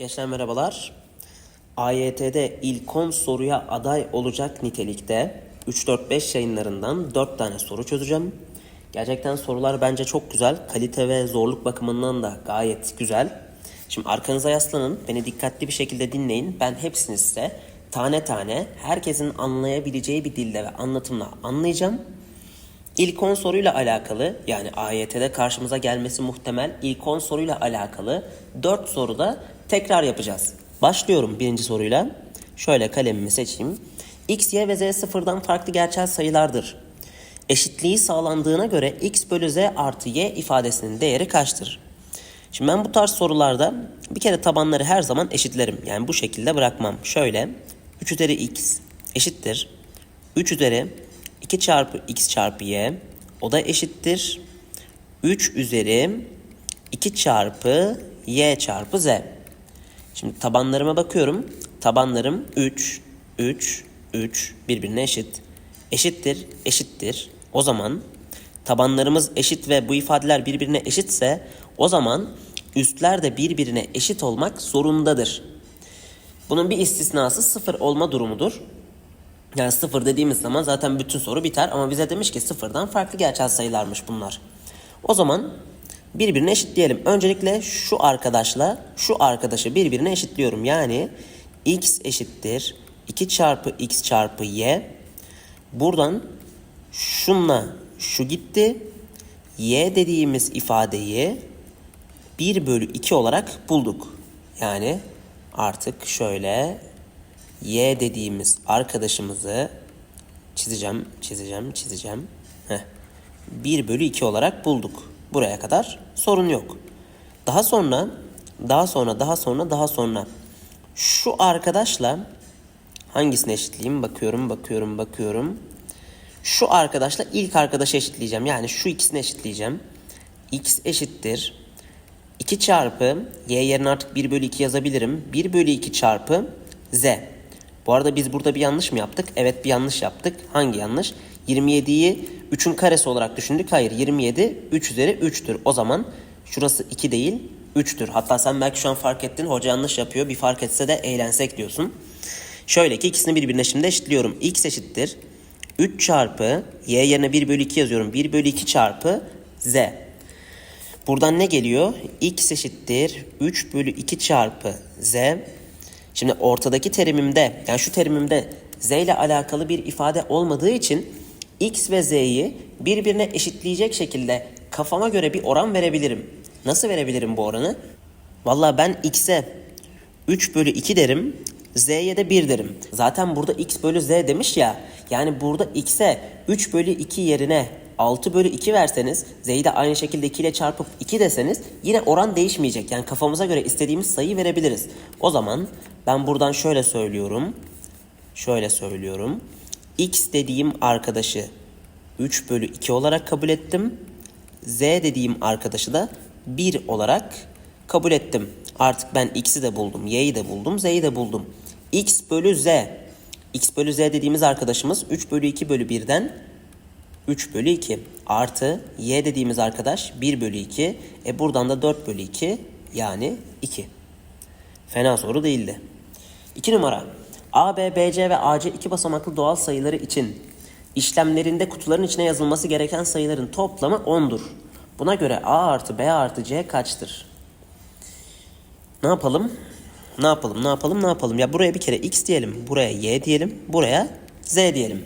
Gençler merhabalar. AYT'de ilk 10 soruya aday olacak nitelikte 3-4-5 yayınlarından 4 tane soru çözeceğim. Gerçekten sorular bence çok güzel. Kalite ve zorluk bakımından da gayet güzel. Şimdi arkanıza yaslanın, beni dikkatli bir şekilde dinleyin. Ben hepsini size tane tane herkesin anlayabileceği bir dilde ve anlatımla anlayacağım. İlk 10 soruyla alakalı yani AYT'de karşımıza gelmesi muhtemel ilk 10 soruyla alakalı 4 soruda tekrar yapacağız. Başlıyorum birinci soruyla. Şöyle kalemimi seçeyim. X, Y ve Z sıfırdan farklı gerçel sayılardır. Eşitliği sağlandığına göre X bölü Z artı Y ifadesinin değeri kaçtır? Şimdi ben bu tarz sorularda bir kere tabanları her zaman eşitlerim. Yani bu şekilde bırakmam. Şöyle 3 üzeri X eşittir. 3 üzeri 2 çarpı X çarpı Y o da eşittir. 3 üzeri 2 çarpı Y çarpı Z. Şimdi tabanlarıma bakıyorum. Tabanlarım 3, 3, 3 birbirine eşit. Eşittir, eşittir. O zaman tabanlarımız eşit ve bu ifadeler birbirine eşitse o zaman üstler de birbirine eşit olmak zorundadır. Bunun bir istisnası sıfır olma durumudur. Yani sıfır dediğimiz zaman zaten bütün soru biter ama bize demiş ki sıfırdan farklı gerçel sayılarmış bunlar. O zaman birbirine eşitleyelim. Öncelikle şu arkadaşla şu arkadaşı birbirine eşitliyorum. Yani x eşittir 2 çarpı x çarpı y. Buradan şunla şu gitti. y dediğimiz ifadeyi 1 bölü 2 olarak bulduk. Yani artık şöyle y dediğimiz arkadaşımızı çizeceğim, çizeceğim, çizeceğim. Heh. 1 bölü 2 olarak bulduk. Buraya kadar sorun yok. Daha sonra, daha sonra, daha sonra, daha sonra şu arkadaşla hangisine eşitleyeyim? Bakıyorum, bakıyorum, bakıyorum. Şu arkadaşla ilk arkadaşı eşitleyeceğim. Yani şu ikisini eşitleyeceğim. x eşittir. 2 çarpı y yerine artık 1 bölü 2 yazabilirim. 1 bölü 2 çarpı z. Bu arada biz burada bir yanlış mı yaptık? Evet bir yanlış yaptık. Hangi yanlış? 27'yi 3'ün karesi olarak düşündük. Hayır 27 3 üzeri 3'tür. O zaman şurası 2 değil 3'tür. Hatta sen belki şu an fark ettin. Hoca yanlış yapıyor. Bir fark etse de eğlensek diyorsun. Şöyle ki ikisini birbirine şimdi eşitliyorum. x eşittir. 3 çarpı y yerine 1 bölü 2 yazıyorum. 1 bölü 2 çarpı z. Buradan ne geliyor? x eşittir 3 bölü 2 çarpı z. Şimdi ortadaki terimimde yani şu terimimde z ile alakalı bir ifade olmadığı için x ve z'yi birbirine eşitleyecek şekilde kafama göre bir oran verebilirim. Nasıl verebilirim bu oranı? Valla ben x'e 3 bölü 2 derim. Z'ye de 1 derim. Zaten burada x bölü z demiş ya. Yani burada x'e 3 bölü 2 yerine 6 bölü 2 verseniz Z'yi de aynı şekilde 2 ile çarpıp 2 deseniz yine oran değişmeyecek. Yani kafamıza göre istediğimiz sayıyı verebiliriz. O zaman ben buradan şöyle söylüyorum. Şöyle söylüyorum. X dediğim arkadaşı 3 bölü 2 olarak kabul ettim. Z dediğim arkadaşı da 1 olarak kabul ettim. Artık ben x'i de buldum, y'yi de buldum, z'yi de buldum. x bölü z. x bölü z dediğimiz arkadaşımız 3 bölü 2 bölü 1'den 3 bölü 2 artı y dediğimiz arkadaş 1 bölü 2. E buradan da 4 bölü 2 yani 2. Fena soru değildi. 2 numara. A, B, B, C ve AC iki basamaklı doğal sayıları için işlemlerinde kutuların içine yazılması gereken sayıların toplamı 10'dur. Buna göre A artı B artı C kaçtır? Ne yapalım? Ne yapalım? Ne yapalım? Ne yapalım? Ya buraya bir kere x diyelim, buraya y diyelim, buraya z diyelim.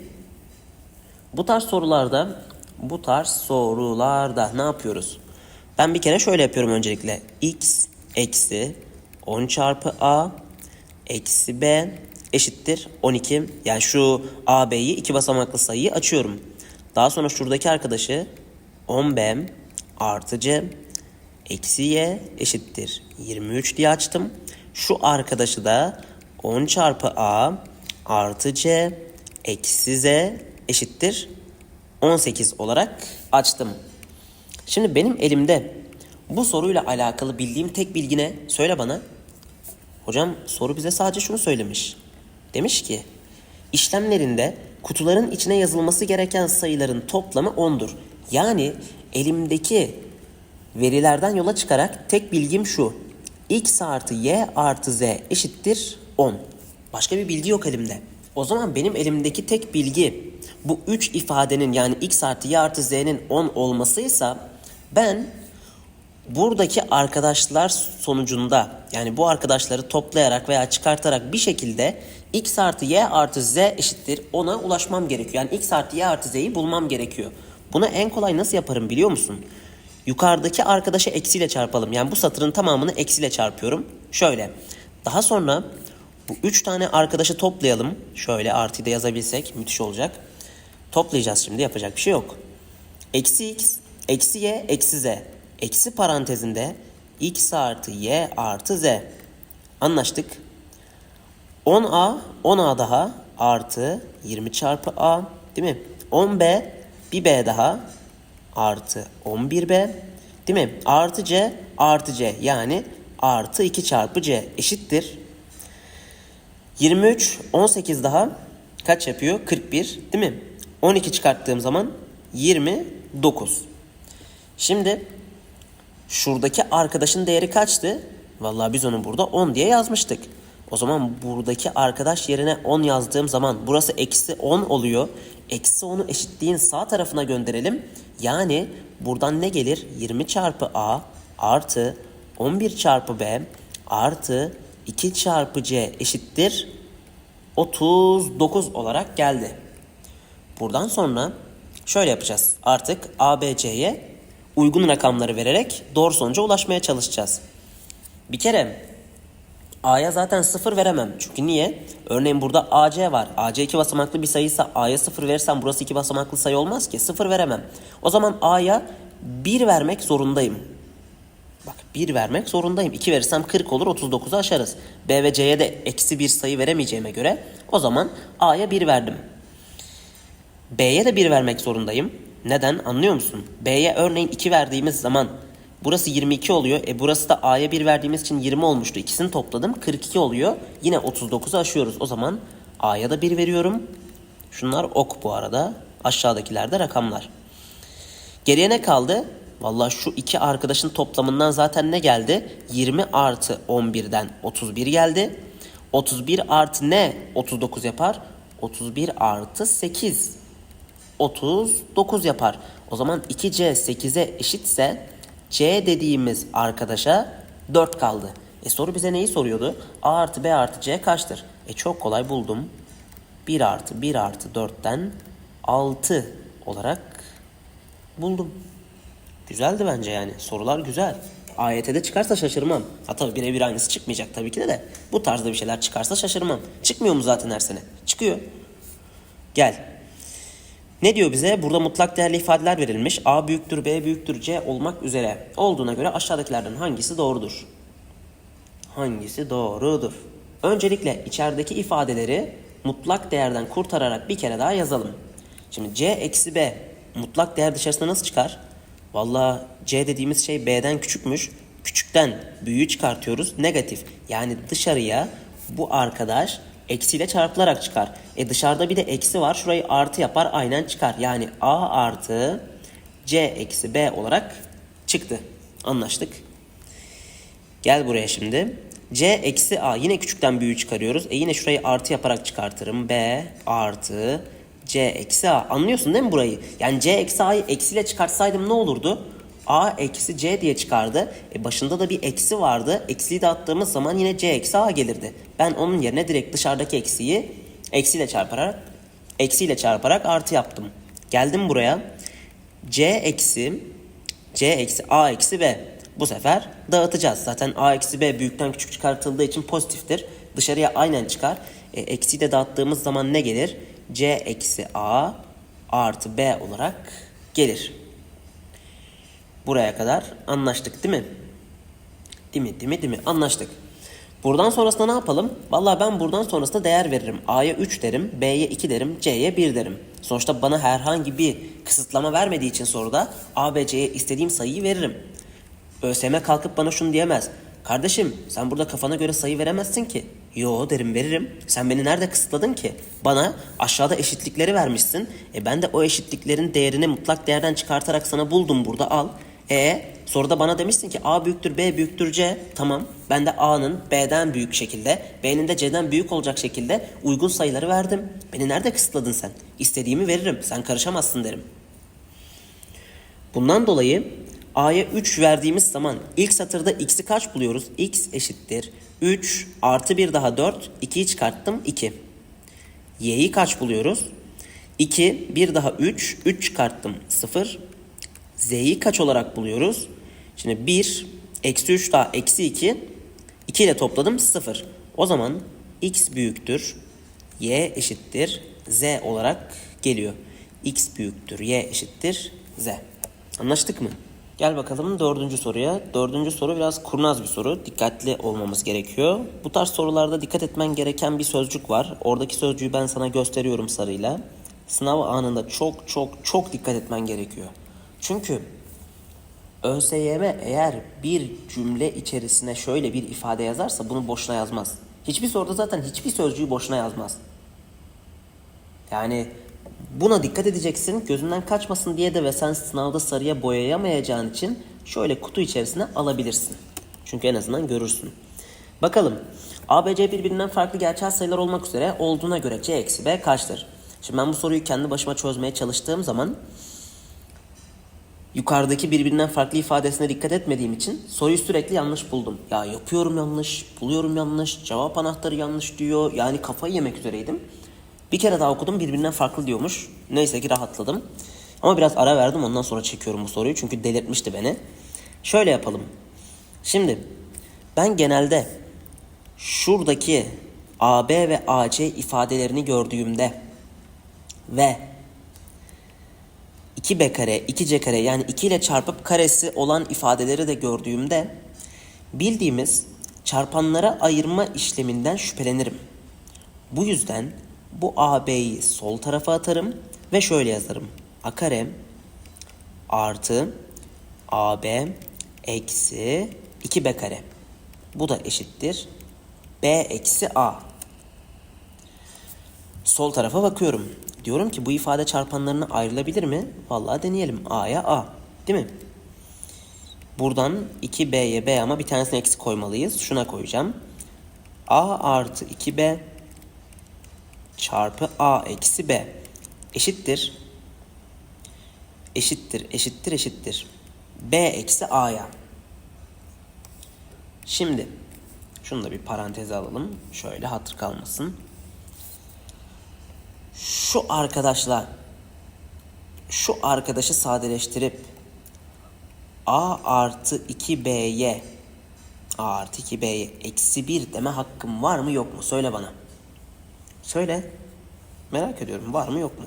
Bu tarz sorularda bu tarz sorularda ne yapıyoruz? Ben bir kere şöyle yapıyorum öncelikle. x eksi 10 çarpı a eksi b eşittir 12. Yani şu a b'yi iki basamaklı sayıyı açıyorum. Daha sonra şuradaki arkadaşı 10b artı c eksi y eşittir 23 diye açtım. Şu arkadaşı da 10 çarpı a artı c eksi z eşittir 18 olarak açtım. Şimdi benim elimde bu soruyla alakalı bildiğim tek bilgi ne? Söyle bana. Hocam soru bize sadece şunu söylemiş. Demiş ki işlemlerinde kutuların içine yazılması gereken sayıların toplamı 10'dur. Yani elimdeki verilerden yola çıkarak tek bilgim şu. x artı y artı z eşittir 10. Başka bir bilgi yok elimde. O zaman benim elimdeki tek bilgi bu 3 ifadenin yani x artı y artı z'nin 10 olmasıysa ben buradaki arkadaşlar sonucunda yani bu arkadaşları toplayarak veya çıkartarak bir şekilde x artı y artı z eşittir ona ulaşmam gerekiyor. Yani x artı y artı z'yi bulmam gerekiyor. Bunu en kolay nasıl yaparım biliyor musun? Yukarıdaki arkadaşı eksiyle çarpalım. Yani bu satırın tamamını eksiyle çarpıyorum. Şöyle. Daha sonra bu üç tane arkadaşı toplayalım. Şöyle artıyı da yazabilsek müthiş olacak. Toplayacağız şimdi yapacak bir şey yok. Eksi x, eksi y, eksi z. Eksi parantezinde x artı y artı z. Anlaştık. 10a, 10a daha artı 20 çarpı a değil mi? 10b, bir b daha artı 11b değil mi? Artı c artı c yani artı 2 çarpı c eşittir. 23, 18 daha kaç yapıyor? 41 değil mi? 12 çıkarttığım zaman 29. Şimdi şuradaki arkadaşın değeri kaçtı? Vallahi biz onu burada 10 diye yazmıştık. O zaman buradaki arkadaş yerine 10 yazdığım zaman burası eksi 10 oluyor. Eksi 10'u eşitliğin sağ tarafına gönderelim. Yani buradan ne gelir? 20 çarpı a artı 11 çarpı b artı 2 çarpı c eşittir 39 olarak geldi. Buradan sonra şöyle yapacağız. Artık ABC'ye uygun rakamları vererek doğru sonuca ulaşmaya çalışacağız. Bir kere A'ya zaten 0 veremem. Çünkü niye? Örneğin burada AC var. AC 2 basamaklı bir sayıysa A'ya 0 verirsem burası 2 basamaklı sayı olmaz ki. 0 veremem. O zaman A'ya 1 vermek zorundayım. Bak 1 vermek zorundayım. 2 verirsem 40 olur 39'u aşarız. B ve C'ye de eksi bir sayı veremeyeceğime göre o zaman A'ya 1 verdim. B'ye de 1 vermek zorundayım. Neden anlıyor musun? B'ye örneğin 2 verdiğimiz zaman burası 22 oluyor. E burası da A'ya 1 verdiğimiz için 20 olmuştu. İkisini topladım 42 oluyor. Yine 39'u aşıyoruz. O zaman A'ya da 1 veriyorum. Şunlar ok bu arada. Aşağıdakiler de rakamlar. Geriye ne kaldı? Vallahi şu iki arkadaşın toplamından zaten ne geldi? 20 artı 11'den 31 geldi. 31 artı ne 39 yapar? 31 artı 8 39 yapar. O zaman 2C 8'e eşitse C dediğimiz arkadaşa 4 kaldı. E soru bize neyi soruyordu? A artı B artı C kaçtır? E çok kolay buldum. 1 artı 1 artı 4'ten 6 olarak buldum. Güzeldi bence yani. Sorular güzel. AYT'de çıkarsa şaşırmam. Hatta birebir aynısı çıkmayacak tabii ki de de. Bu tarzda bir şeyler çıkarsa şaşırmam. Çıkmıyor mu zaten her sene? Çıkıyor. Gel. Ne diyor bize? Burada mutlak değerli ifadeler verilmiş. A büyüktür, B büyüktür, C olmak üzere. Olduğuna göre aşağıdakilerden hangisi doğrudur? Hangisi doğrudur? Öncelikle içerideki ifadeleri mutlak değerden kurtararak bir kere daha yazalım. Şimdi C eksi B mutlak değer dışarısına nasıl çıkar? Valla C dediğimiz şey B'den küçükmüş. Küçükten büyüğü çıkartıyoruz. Negatif. Yani dışarıya bu arkadaş eksiyle çarpılarak çıkar. E dışarıda bir de eksi var. Şurayı artı yapar aynen çıkar. Yani A artı C eksi B olarak çıktı. Anlaştık. Gel buraya şimdi. C eksi A yine küçükten büyüğü çıkarıyoruz. E yine şurayı artı yaparak çıkartırım. B artı C eksi A. Anlıyorsun değil mi burayı? Yani C eksi A'yı eksiyle çıkartsaydım ne olurdu? A eksi C diye çıkardı. E başında da bir eksi vardı. Eksiyi de attığımız zaman yine C eksi A gelirdi. Ben onun yerine direkt dışarıdaki eksiyi eksiyle çarparak eksiyle çarparak artı yaptım. Geldim buraya. C eksi C eksi A eksi B. Bu sefer dağıtacağız. Zaten A eksi B büyükten küçük çıkartıldığı için pozitiftir. Dışarıya aynen çıkar. E, eksiyi de dağıttığımız zaman ne gelir? C eksi A artı B olarak gelir. Buraya kadar anlaştık değil mi? Değil mi? Değil mi? Değil mi? Anlaştık. Buradan sonrasında ne yapalım? Vallahi ben buradan sonrasında değer veririm. A'ya 3 derim, B'ye 2 derim, C'ye 1 derim. Sonuçta bana herhangi bir kısıtlama vermediği için soruda A ve C'ye istediğim sayıyı veririm. ÖSYM kalkıp bana şunu diyemez. Kardeşim sen burada kafana göre sayı veremezsin ki. Yo derim veririm. Sen beni nerede kısıtladın ki? Bana aşağıda eşitlikleri vermişsin. E ben de o eşitliklerin değerini mutlak değerden çıkartarak sana buldum burada al. E soruda bana demişsin ki A büyüktür B büyüktür C. Tamam. Ben de A'nın B'den büyük şekilde, B'nin de C'den büyük olacak şekilde uygun sayıları verdim. Beni nerede kısıtladın sen? İstediğimi veririm. Sen karışamazsın derim. Bundan dolayı A'ya 3 verdiğimiz zaman ilk satırda x'i kaç buluyoruz? x eşittir 3 artı 1 daha 4. 2'yi çıkarttım 2. Y'yi kaç buluyoruz? 2, 1 daha 3, 3 çıkarttım 0. Z'yi kaç olarak buluyoruz? Şimdi 1, eksi 3 daha eksi 2. 2 ile topladım 0. O zaman x büyüktür, y eşittir z olarak geliyor. x büyüktür, y eşittir z. Anlaştık mı? Gel bakalım dördüncü soruya. Dördüncü soru biraz kurnaz bir soru. Dikkatli olmamız gerekiyor. Bu tarz sorularda dikkat etmen gereken bir sözcük var. Oradaki sözcüğü ben sana gösteriyorum sarıyla. Sınav anında çok çok çok dikkat etmen gerekiyor. Çünkü ÖSYM eğer bir cümle içerisine şöyle bir ifade yazarsa bunu boşuna yazmaz. Hiçbir soruda zaten hiçbir sözcüğü boşuna yazmaz. Yani buna dikkat edeceksin. Gözünden kaçmasın diye de ve sen sınavda sarıya boyayamayacağın için şöyle kutu içerisine alabilirsin. Çünkü en azından görürsün. Bakalım. ABC birbirinden farklı gerçel sayılar olmak üzere olduğuna göre C eksi B kaçtır? Şimdi ben bu soruyu kendi başıma çözmeye çalıştığım zaman yukarıdaki birbirinden farklı ifadesine dikkat etmediğim için soruyu sürekli yanlış buldum. Ya yapıyorum yanlış, buluyorum yanlış, cevap anahtarı yanlış diyor. Yani kafayı yemek üzereydim. Bir kere daha okudum birbirinden farklı diyormuş. Neyse ki rahatladım. Ama biraz ara verdim ondan sonra çekiyorum bu soruyu çünkü delirtmişti beni. Şöyle yapalım. Şimdi ben genelde şuradaki AB ve AC ifadelerini gördüğümde ve 2b kare, 2c kare yani 2 ile çarpıp karesi olan ifadeleri de gördüğümde bildiğimiz çarpanlara ayırma işleminden şüphelenirim. Bu yüzden bu AB'yi sol tarafa atarım ve şöyle yazarım. A kare artı AB eksi 2b kare. Bu da eşittir. B eksi A. Sol tarafa bakıyorum. Diyorum ki bu ifade çarpanlarına ayrılabilir mi? Vallahi deneyelim. A'ya A. Değil mi? Buradan 2B'ye B ama bir tanesini eksik koymalıyız. Şuna koyacağım. A artı 2B çarpı A eksi B eşittir. Eşittir, eşittir, eşittir. B eksi A'ya. Şimdi şunu da bir paranteze alalım. Şöyle hatır kalmasın şu arkadaşla şu arkadaşı sadeleştirip a artı 2b'ye a artı 2b'ye eksi 1 deme hakkım var mı yok mu? Söyle bana. Söyle. Merak ediyorum var mı yok mu?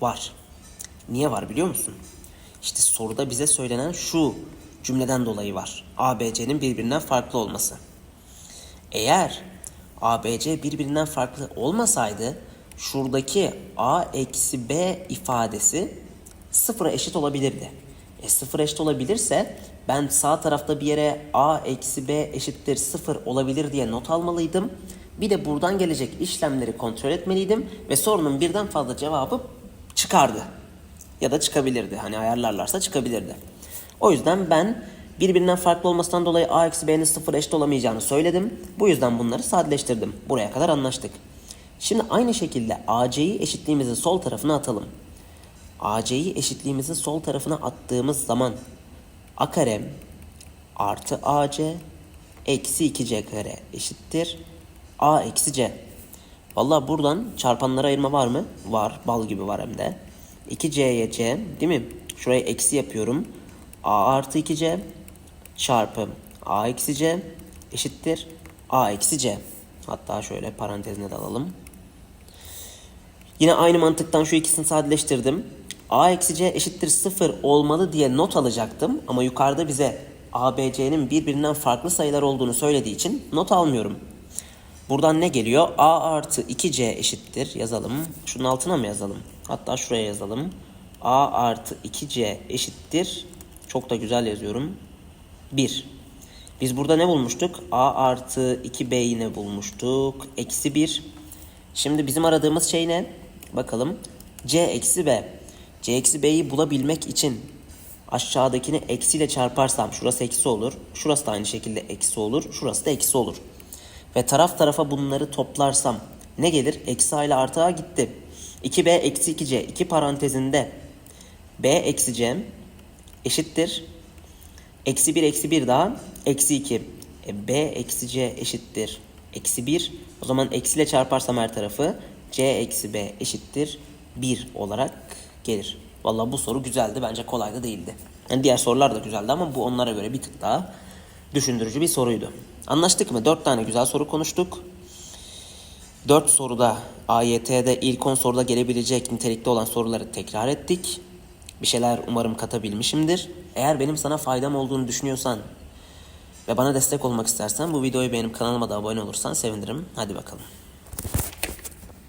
Var. Niye var biliyor musun? İşte soruda bize söylenen şu cümleden dolayı var. ABC'nin birbirinden farklı olması. Eğer ABC birbirinden farklı olmasaydı şuradaki a eksi b ifadesi sıfıra eşit olabilirdi. E sıfır eşit olabilirse ben sağ tarafta bir yere a eksi b eşittir sıfır olabilir diye not almalıydım. Bir de buradan gelecek işlemleri kontrol etmeliydim ve sorunun birden fazla cevabı çıkardı. Ya da çıkabilirdi. Hani ayarlarlarsa çıkabilirdi. O yüzden ben birbirinden farklı olmasından dolayı a eksi b'nin sıfır eşit olamayacağını söyledim. Bu yüzden bunları sadeleştirdim. Buraya kadar anlaştık. Şimdi aynı şekilde AC'yi eşitliğimizin sol tarafına atalım. AC'yi eşitliğimizin sol tarafına attığımız zaman A kare artı AC eksi 2C kare eşittir A eksi C. Valla buradan çarpanlara ayırma var mı? Var. Bal gibi var hem de. 2C'ye C değil mi? Şurayı eksi yapıyorum. A artı 2C çarpı A eksi C eşittir A eksi C. Hatta şöyle parantezine de alalım. Yine aynı mantıktan şu ikisini sadeleştirdim. A eksi C eşittir 0 olmalı diye not alacaktım. Ama yukarıda bize ABC'nin birbirinden farklı sayılar olduğunu söylediği için not almıyorum. Buradan ne geliyor? A artı 2C eşittir. Yazalım. Şunun altına mı yazalım? Hatta şuraya yazalım. A artı 2C eşittir. Çok da güzel yazıyorum. 1. Biz burada ne bulmuştuk? A artı 2B'yi ne bulmuştuk? Eksi 1. Şimdi bizim aradığımız şey ne? Bakalım. C eksi B. C eksi B'yi bulabilmek için Aşağıdakini eksiyle çarparsam şurası eksi olur. Şurası da aynı şekilde eksi olur. Şurası da eksi olur. Ve taraf tarafa bunları toplarsam ne gelir? Eksi a ile artı a gitti. 2b eksi 2c iki parantezinde b eksi c eşittir. Eksi 1 eksi 1 daha eksi 2. E, b eksi c eşittir. Eksi 1. O zaman eksiyle çarparsam her tarafı c eksi b eşittir 1 olarak gelir. Vallahi bu soru güzeldi. Bence kolay da değildi. Yani diğer sorular da güzeldi ama bu onlara göre bir tık daha düşündürücü bir soruydu. Anlaştık mı? 4 tane güzel soru konuştuk. 4 soruda AYT'de ilk 10 soruda gelebilecek nitelikte olan soruları tekrar ettik. Bir şeyler umarım katabilmişimdir. Eğer benim sana faydam olduğunu düşünüyorsan ve bana destek olmak istersen bu videoyu beğenip kanalıma da abone olursan sevinirim. Hadi bakalım.